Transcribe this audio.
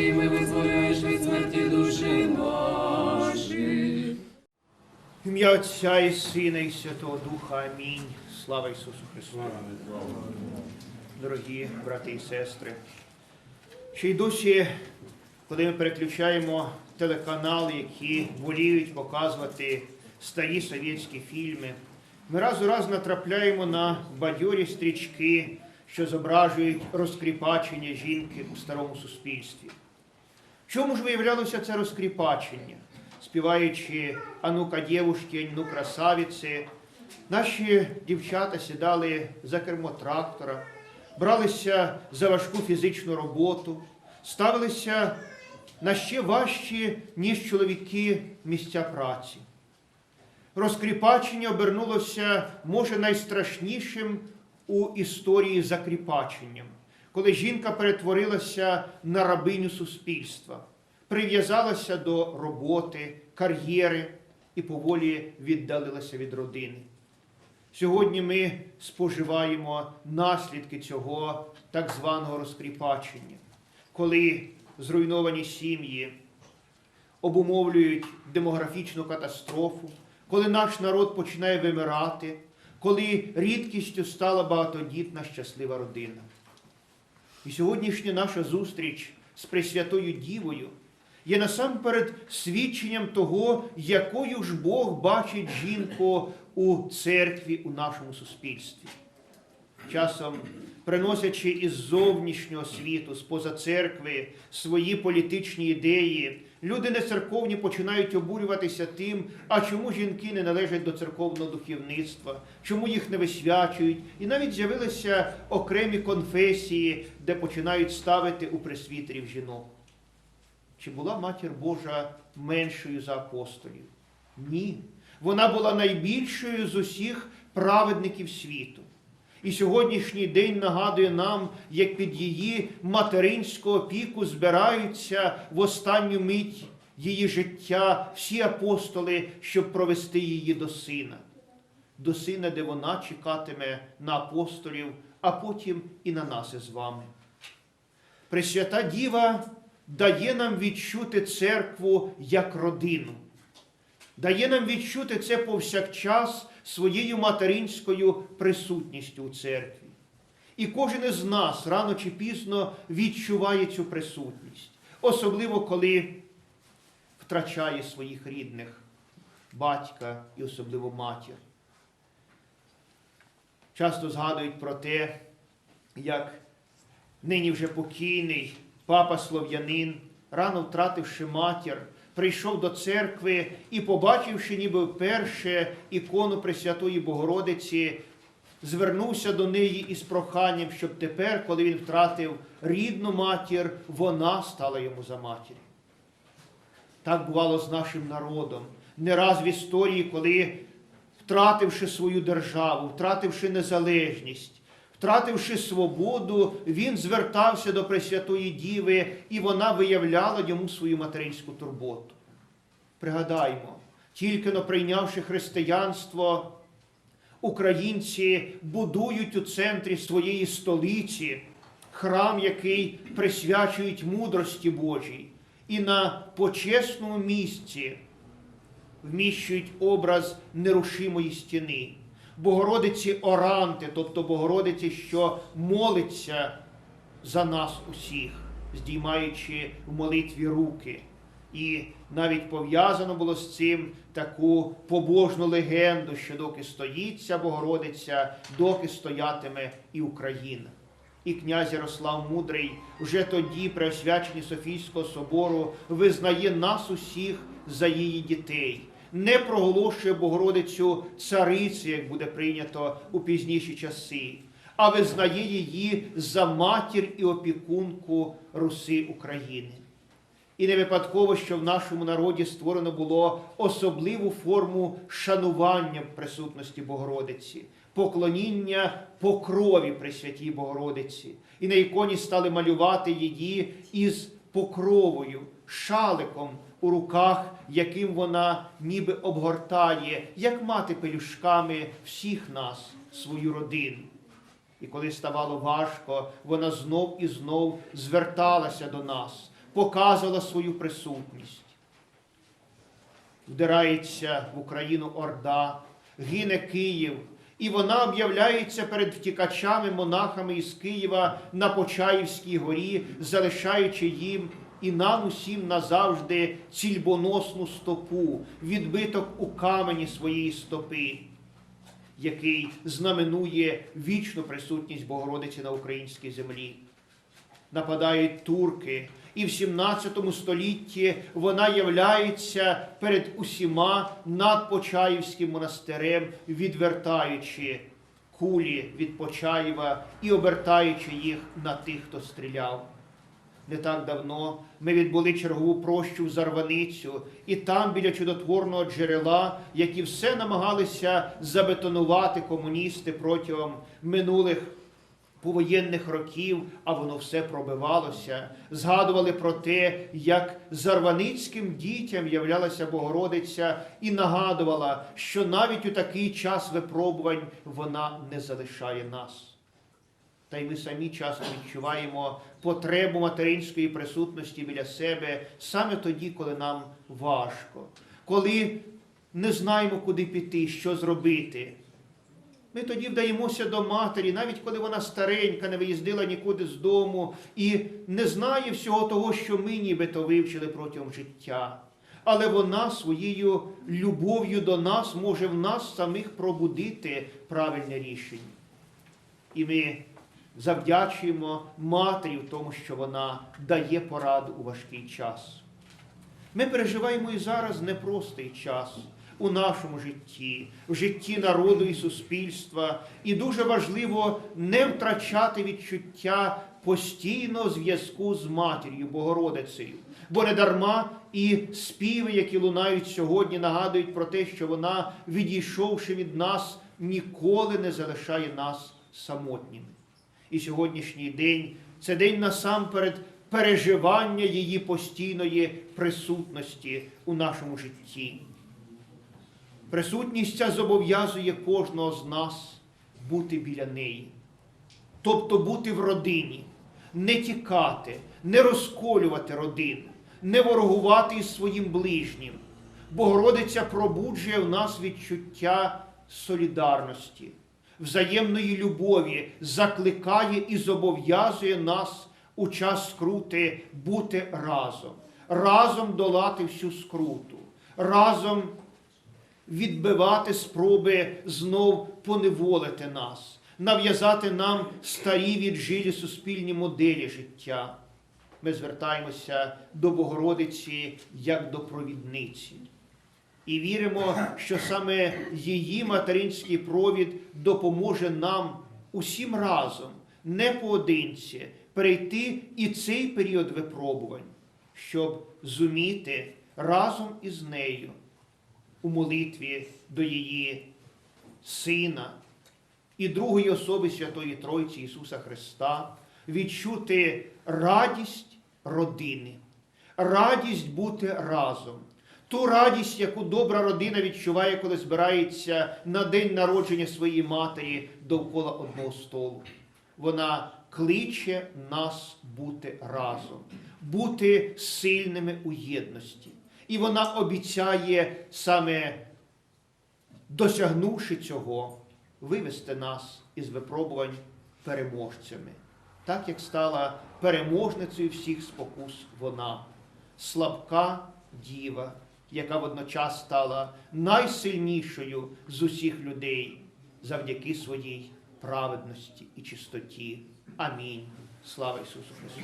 Твоїми визволяєш від смерті душі наші. В Ім'я Отця і Сина, і Святого Духа. Амінь. Слава Ісусу Христу. Дорогі брати і сестри. Ще й досі, коли ми переключаємо телеканали, які воліють показувати старі совєтські фільми, ми раз у раз натрапляємо на бадьорі стрічки, що зображують розкріпачення жінки у старому суспільстві. Чому ж виявлялося це розкріпачення? Співаючи Анука дівушки, ну красавиці, наші дівчата сідали за кермо трактора, бралися за важку фізичну роботу, ставилися на ще важчі, ніж чоловіки, місця праці. Розкріпачення обернулося, може, найстрашнішим у історії закріпаченням, коли жінка перетворилася на рабиню суспільства, прив'язалася до роботи, кар'єри і поволі віддалилася від родини. Сьогодні ми споживаємо наслідки цього так званого розкріпачення, коли зруйновані сім'ї обумовлюють демографічну катастрофу, коли наш народ починає вимирати, коли рідкістю стала багатодітна щаслива родина. І сьогоднішня наша зустріч з Пресвятою Дівою є насамперед свідченням того, якою ж Бог бачить жінку у церкві, у нашому суспільстві. Часом, приносячи із зовнішнього світу, з-поза церкви, свої політичні ідеї, люди нецерковні починають обурюватися тим, а чому жінки не належать до церковного духовництва, чому їх не висвячують. І навіть з'явилися окремі конфесії, де починають ставити у пресвітерів жінок. Чи була матір Божа меншою за апостолів? Ні. Вона була найбільшою з усіх праведників світу. І сьогоднішній день нагадує нам, як під її материнську опіку збираються в останню мить її життя всі апостоли, щоб провести її до сина. До сина, де вона чекатиме на апостолів, а потім і на нас із вами. Пресвята Діва дає нам відчути церкву як родину, дає нам відчути це повсякчас своєю материнською присутністю у церкві. І кожен із нас рано чи пізно відчуває цю присутність, особливо коли втрачає своїх рідних, батька і особливо матір. Часто згадують про те, як нині вже покійний папа Слов'янин, рано втративши матір, прийшов до церкви і, побачивши ніби вперше ікону Пресвятої Богородиці, звернувся до неї із проханням, щоб тепер, коли він втратив рідну матір, вона стала йому за матір. Так бувало з нашим народом. Не раз в історії, коли, втративши свою державу, втративши незалежність, Втративши свободу, він звертався до Пресвятої Діви, і вона виявляла йому свою материнську турботу. Пригадаймо, тільки но прийнявши християнство, українці будують у центрі своєї столиці храм, який присвячують мудрості Божій, і на почесному місці вміщують образ нерушимої стіни. Богородиці Оранти, тобто Богородиці, що молиться за нас усіх, здіймаючи в молитві руки. І навіть пов'язано було з цим таку побожну легенду, що доки стоїть ця Богородиця, доки стоятиме і Україна. І князь Ярослав Мудрий вже тоді, при освяченні Софійського собору, визнає нас усіх за її дітей не проголошує Богородицю царицю, як буде прийнято у пізніші часи, а визнає її за матір і опікунку Руси України. І не випадково, що в нашому народі створено було особливу форму шанування присутності Богородиці, поклоніння покрові Пресвятій Богородиці. І на іконі стали малювати її із покровою, шаликом у руках, яким вона ніби обгортає, як мати пелюшками всіх нас, свою родину. І коли ставало важко, вона знов і знов зверталася до нас, показувала свою присутність. Вдирається в Україну Орда, гине Київ, і вона об'являється перед втікачами, монахами із Києва на Почаївській горі, залишаючи їм і нам усім назавжди цільбоносну стопу, відбиток у камені своєї стопи, який знаменує вічну присутність Богородиці на українській землі. Нападають турки, і в 17 столітті вона являється перед усіма над Почаївським монастирем, відвертаючи кулі від Почаєва і обертаючи їх на тих, хто стріляв. Не так давно. Ми відбули чергову прощу в Зарваницю, і там, біля чудотворного джерела, які все намагалися забетонувати комуністи протягом минулих повоєнних років, а воно все пробивалося, згадували про те, як зарваницьким дітям являлася Богородиця і нагадувала, що навіть у такий час випробувань вона не залишає нас. Та й ми самі часто відчуваємо потребу материнської присутності біля себе саме тоді, коли нам важко, коли не знаємо, куди піти, що зробити. Ми тоді вдаємося до матері, навіть коли вона старенька, не виїздила нікуди з дому і не знає всього того, що ми нібито вивчили протягом життя. Але вона своєю любов'ю до нас може в нас самих пробудити правильне рішення. І ми завдячуємо матері в тому, що вона дає пораду у важкий час. Ми переживаємо і зараз непростий час у нашому житті, в житті народу і суспільства. І дуже важливо не втрачати відчуття постійного зв'язку з матір'ю, Богородицею. Бо не дарма і співи, які лунають сьогодні, нагадують про те, що вона, відійшовши від нас, ніколи не залишає нас самотніми. І сьогоднішній день це день насамперед переживання її постійної присутності у нашому житті. Присутність ця зобов'язує кожного з нас бути біля неї, тобто бути в родині, не тікати, не розколювати родину, не ворогувати із своїм ближнім. Богородиця пробуджує в нас відчуття солідарності, взаємної любові, закликає і зобов'язує нас у час скрути бути разом, разом долати всю скруту, разом відбивати спроби знов поневолити нас, нав'язати нам старі віджилі суспільні моделі життя. Ми звертаємося до Богородиці як до провідниці. І віримо, що саме її материнський провід допоможе нам усім разом, не поодинці, перейти і цей період випробувань, щоб зуміти разом із нею у молитві до її Сина і другої особи Святої Тройці Ісуса Христа відчути радість родини, радість бути разом. Ту радість, яку добра родина відчуває, коли збирається на день народження своєї матері довкола одного столу. Вона кличе нас бути разом, бути сильними у єдності. І вона обіцяє саме, досягнувши цього, вивести нас із випробувань переможцями, так як стала переможницею всіх спокус вона, слабка діва, яка водночас стала найсильнішою з усіх людей завдяки своїй праведності і чистоті. Амінь. Слава Ісусу Христу!